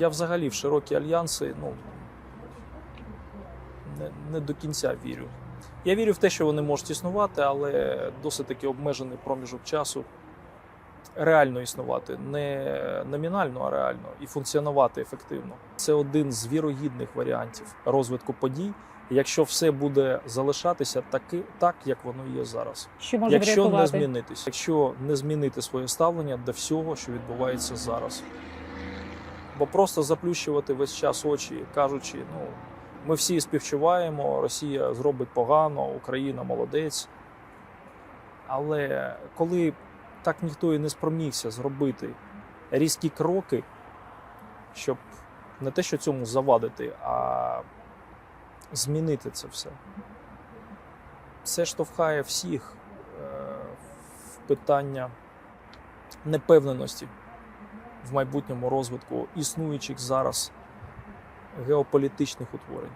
Я взагалі в широкі альянси ну, не, не до кінця вірю. Я вірю в те, що вони можуть існувати, але досить таки обмежений проміжок часу реально існувати, не номінально, а реально, і функціонувати ефективно. Це один з вірогідних варіантів розвитку подій, якщо все буде залишатися таки, так, як воно є зараз. Що може Якщо не врятувати? змінитись, якщо не змінити своє ставлення до всього, що відбувається зараз. Бо просто заплющувати весь час очі, кажучи, ну ми всі співчуваємо, Росія зробить погано, Україна молодець. Але коли так ніхто і не спромігся зробити різкі кроки, щоб не те, що цьому завадити, а змінити це все. Це штовхає всіх е, в питання непевненості в майбутньому розвитку існуючих зараз геополітичних утворень.